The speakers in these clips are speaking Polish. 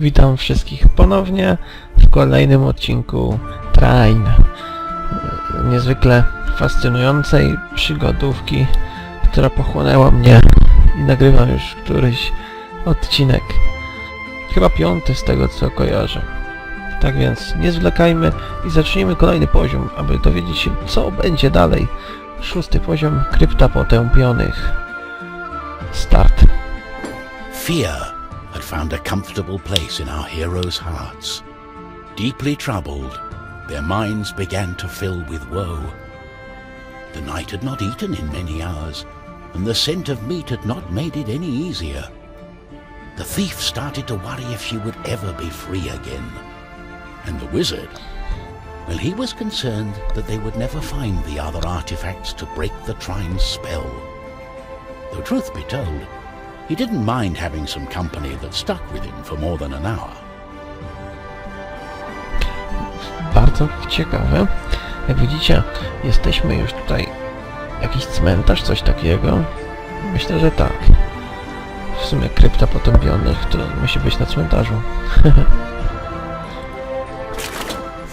Witam wszystkich ponownie w kolejnym odcinku Train. Niezwykle fascynującej przygodówki, która pochłonęła mnie i nagrywam już któryś odcinek. Chyba piąty z tego co kojarzę. Tak więc nie zwlekajmy i zacznijmy kolejny poziom, aby dowiedzieć się co będzie dalej. Szósty poziom Krypta Potępionych. Start. Fear had found a comfortable place in our heroes' hearts. Deeply troubled, their minds began to fill with woe. The night had not eaten in many hours, and the scent of meat had not made it any easier. The thief started to worry if she would ever be free again. And the wizard, well, he was concerned that they would never find the other artifacts to break the Trine's spell. Though truth be told, he didn't mind having some company that stuck with him for more than an hour. Bardzo ciekawe. Jak widzicie, jesteśmy już tutaj... Jakiś cmentarz, coś takiego? Myślę, że tak. W sumie krypta potępionych to musi być na cmentarzu.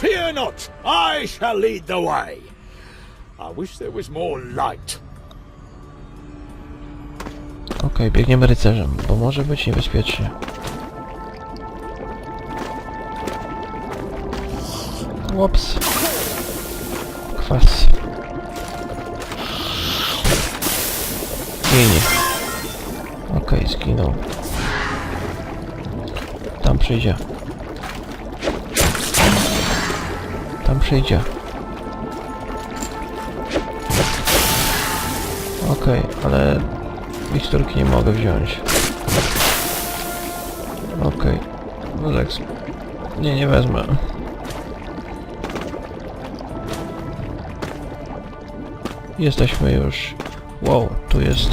Fear not, I shall lead the way. I wish there was more light. Okej, biegniemy rycerzem, bo może być niebezpiecznie. Łops. Kwas. Ginie. Okej, zginął. Tam przyjdzie. Tam przyjdzie. Okej, ale miksturki nie mogę wziąć. Okej. Tak. sp- Nie, nie wezmę. Jesteśmy już. Wow, tu jest.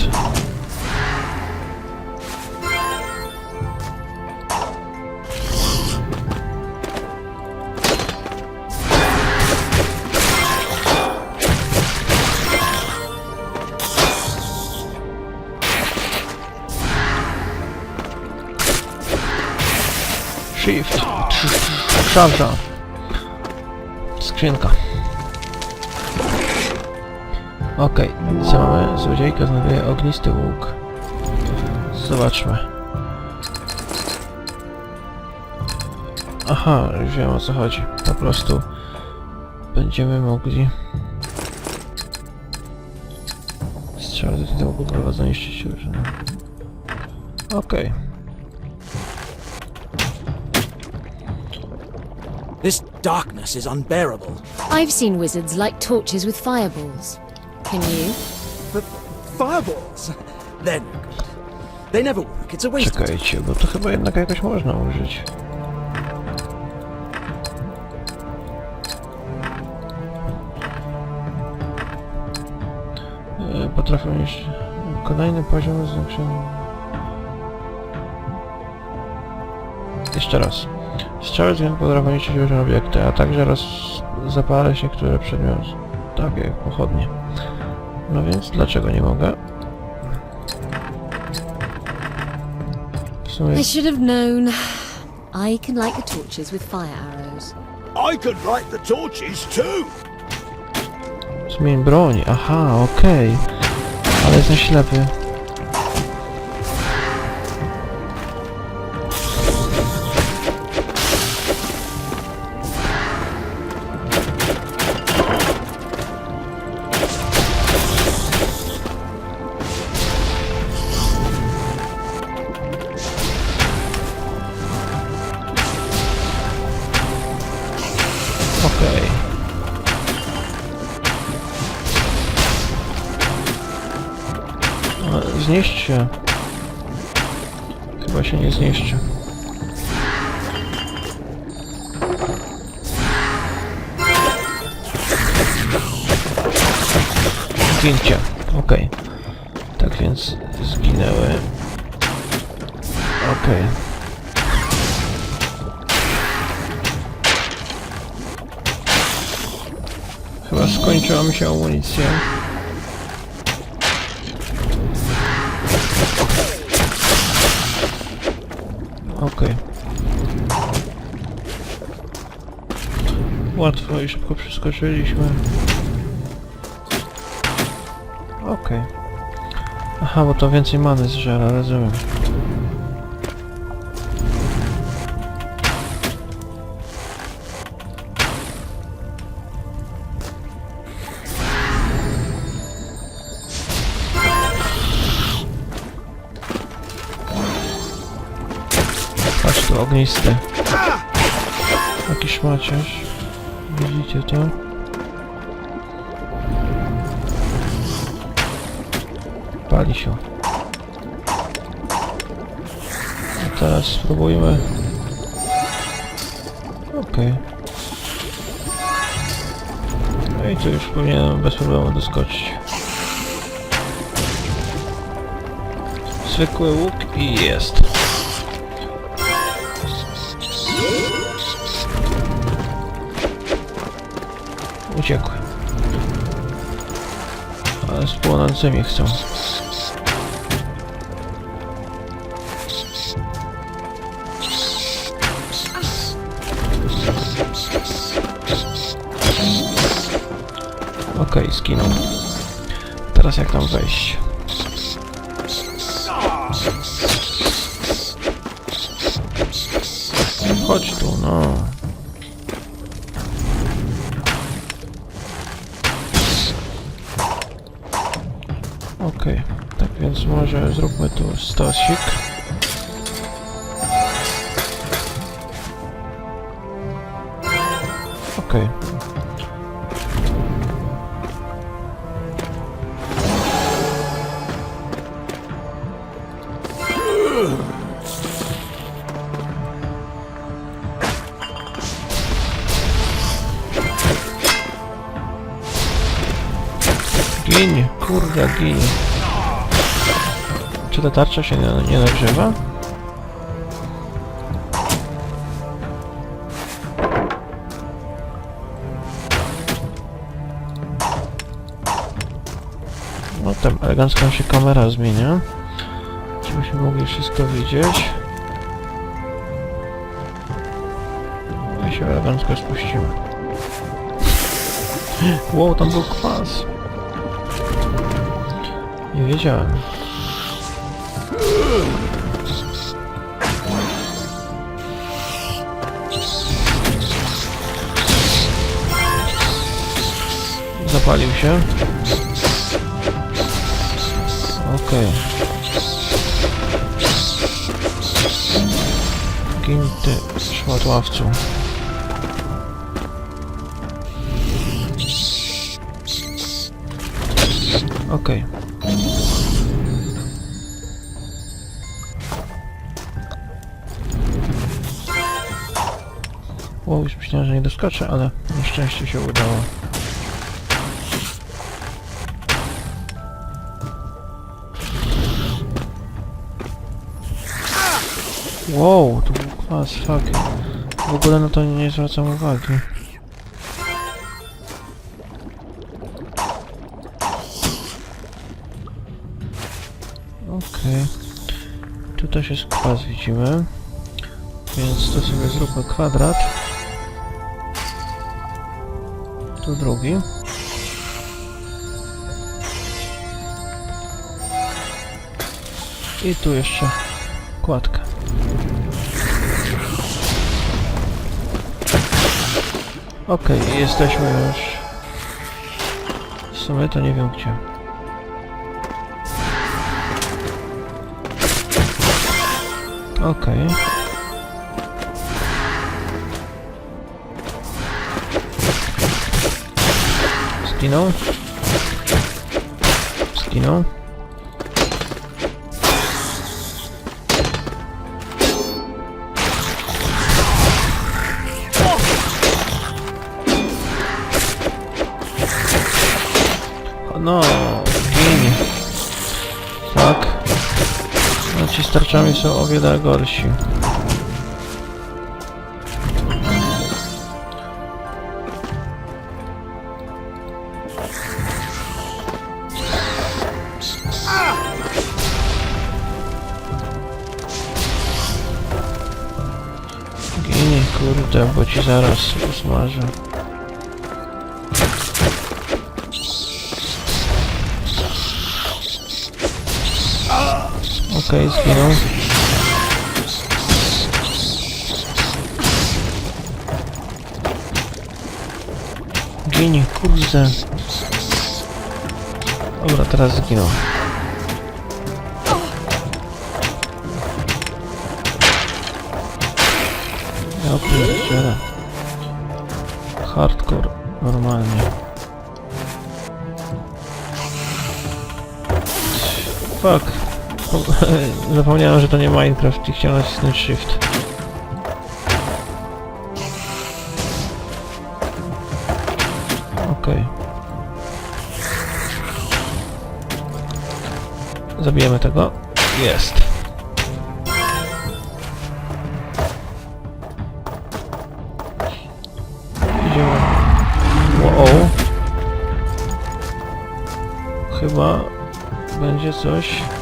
Shift. Szarża. Skrzynka. Okej, co mamy? Złodziejka znajduje ognisty łuk. Zobaczmy. Aha, już wiem o co chodzi. Po prostu będziemy mogli strzelać do tego zaniszczyć już. Okej. This darkness is unbearable. I've seen wizards light torches with fireballs. Can you? But fireballs? They're no good. They never work. It's a waste of time. Czekajcie, bo to chyba jednak jakoś można użyć. Potrafię mieć kolejny poziom zwiększenia. Jeszcze raz. Strzały z niszczyć różne obiekty, a także roz... zapalać niektóre przedmioty, takie jak pochodnie. No więc dlaczego nie mogę? W sumie I should have known. I can light the torches with fire arrows. I could light the torches too. Zmień broń, aha, okej. Ale jestem ślepy. Się. Chyba się nie zniszczy. Zdjęcie. Okej. Tak więc zginęły. Okej. Chyba skończyła mi się amunicja. I szybko przeskoczyliśmy. Okej. Aha, bo to więcej many zżera, rozumiem. Patrz tu, ognisty. Jakiś maciarz. Widzicie to? Pali się. A teraz spróbujmy. Okej. No i tu już powinienem bez problemu doskoczyć. Zwykły łuk i jest. Uciekły. Ale z płonącymi chcą. Okej, skinął. Teraz jak tam wejść? Chodź tu, no. Może zróbmy tu stosik. Okej. Gin, kurde, gin. Czy ta tarcza się nie, nie nagrzewa? No tam elegancko się kamera zmienia. Żebyśmy mogli wszystko widzieć. No i się elegancko spuścimy. Wow, tam był kwas. Nie wiedziałem. Zapalił się. Okej. Kim ty, szmatławcu? Okej. Wow, już myślałem, że nie doskoczę, ale na szczęście się udało. Wow, to był kwas, fuck. W ogóle na to nie zwracam uwagi. Okej. Tu też jest kwas, widzimy. Więc to sobie zróbmy kwadrat. Tu drugi. I tu jeszcze kładka. Okej, jesteśmy już... W sumie to nie wiem gdzie. Okej. Skinął. Skinął. Tarczami są o wiele gorsi. Ginie, kurde, bo ci zaraz usmażę. Okej, zginął. Ginie, kurde. Dobra, teraz zginął. Ja pierdzielę. Hardcore, normalnie. Fuck. Zapomniałem, że to nie Minecraft i chciałem nacisnąć Shift. Okej. Zabijemy tego. Jest. Wow. Chyba będzie coś.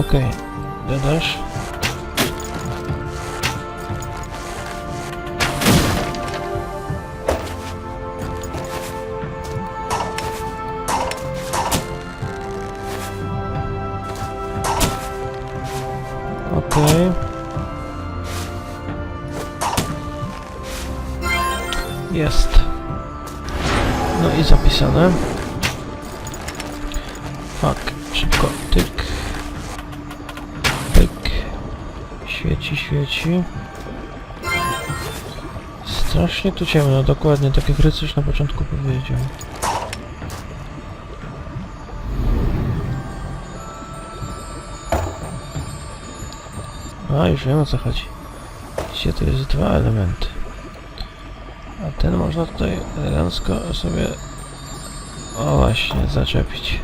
Okej, dodasz. Okej. Jest. No i zapisane. Fuck, szybko. Tyk. Świeci, świeci. Strasznie tu ciemno, dokładnie, tak jak Rycerz na początku powiedział. A, już wiem o co chodzi. Widzicie, to jest dwa elementy. A ten można tutaj elegancko sobie... O właśnie, zaczepić.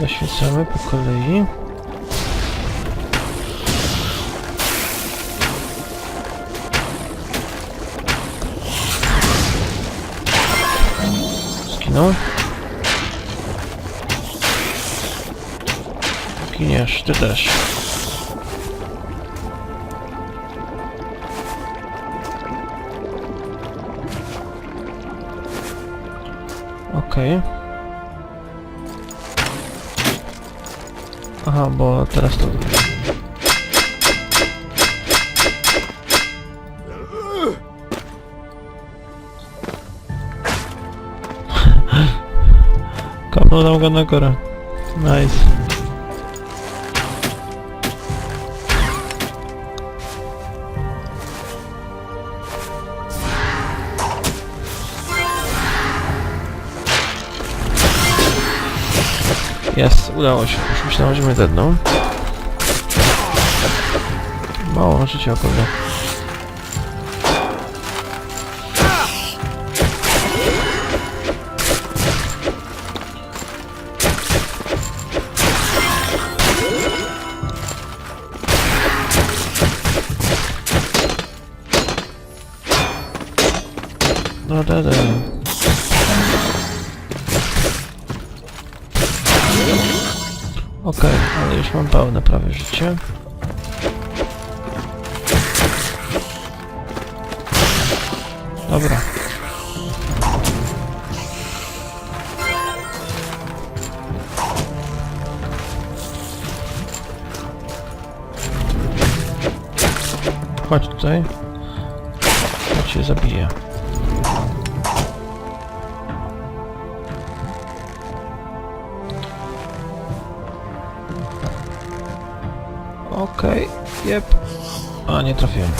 Zaświecamy po kolei. Zginął. Giniesz, ty też. Okej. Aha, bo teraz to... Kapnął nam go na górę. Nice. Udało się. Już myślałem, że mnie dedną. Mało życia kurde. No da, da. Okej, ale już mam pełne prawie życie. Dobra. Chodź tutaj. Okej, jep. A, nie trafiłem.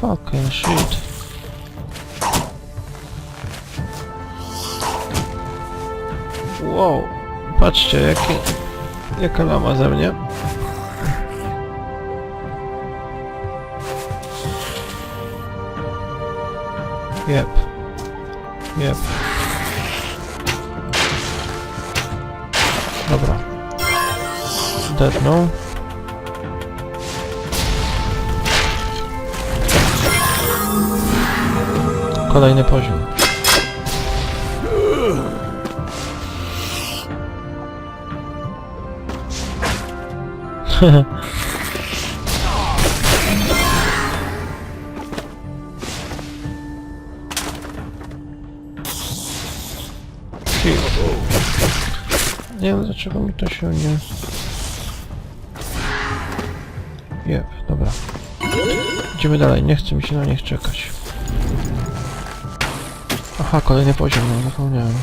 Fucking shit. Wow, patrzcie, jakie, jaka lama ze mnie. Jep. Jep. cisterną. No. Kolejny poziom. Nie wiem dlaczego mi to się nie... Idziemy dalej, nie chce mi się na nich czekać. Aha, kolejny poziom, no zapomniałem.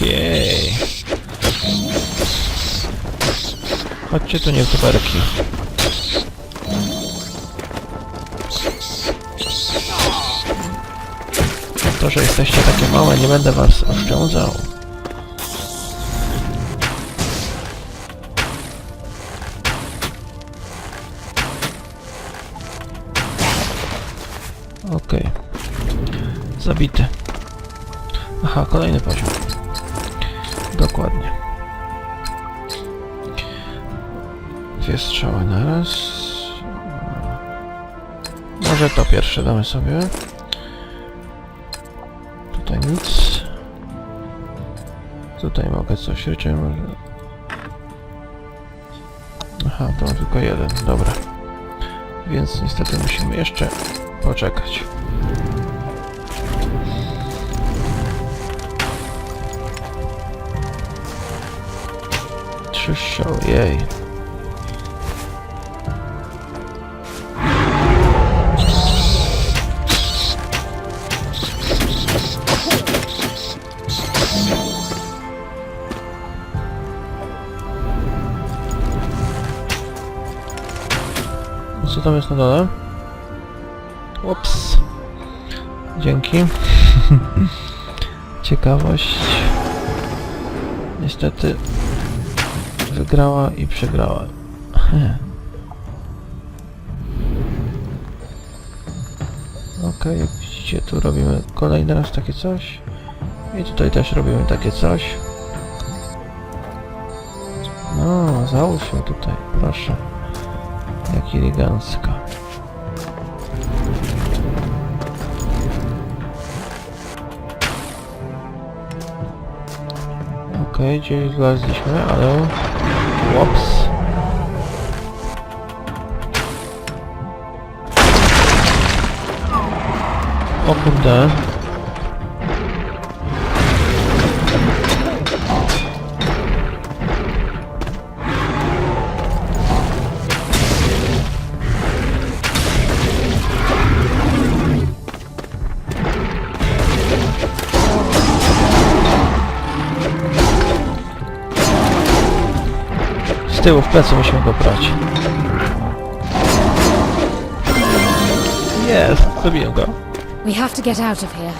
Jej. Chodźcie tu nie. To, że jesteście takie małe, nie będę was oszczędzał. Okej. Zabity. Aha, kolejny poziom. Dokładnie. Dwie strzały na raz. Może to pierwsze damy sobie. Tutaj mogę coś ryczyć, może... Aha, to tylko jeden, dobra. Więc niestety musimy jeszcze poczekać. Trzy strzały, jej. Tam jest na dole? Ups. Dzięki. Ciekawość. Niestety wygrała i przegrała. Okej, jak widzicie tu robimy kolejny raz takie coś. I tutaj też robimy takie coś. No, załóżmy tutaj, proszę. Elegancko. Okej, gdzieś zlazliśmy, ale... Łops. O kurde. Tyłu w plecy musimy go brać. Jest, zabiję go. We have to get out of here.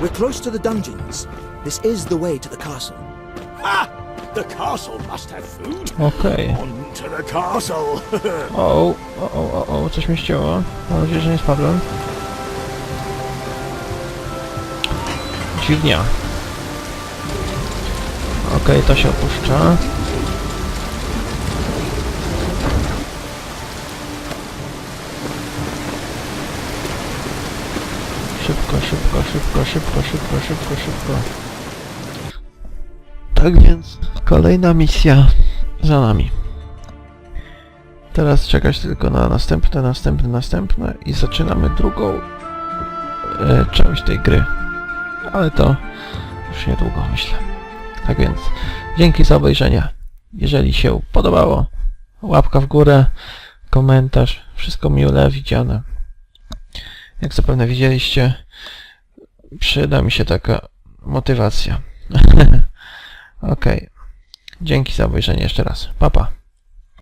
We're close to the dungeons. This is the way to the castle. Ha! The castle must have food. Okej. On to the castle. O, o, o, o, o, coś mi ścięło. Mam nadzieję, że nie spadłem. Dźwignia. Okej, to się opuszcza. Szybko, szybko, szybko, szybko, szybko, szybko, szybko. Tak więc, kolejna misja za nami. Teraz czekać tylko na następne, następne, następne i zaczynamy drugą e, część tej gry. Ale to już niedługo myślę. Tak więc dzięki za obejrzenie. Jeżeli się podobało, łapka w górę, komentarz, wszystko miłe widziane. Jak zapewne widzieliście, przyda mi się taka motywacja. Okej. Dzięki za obejrzenie jeszcze raz. Pa, pa.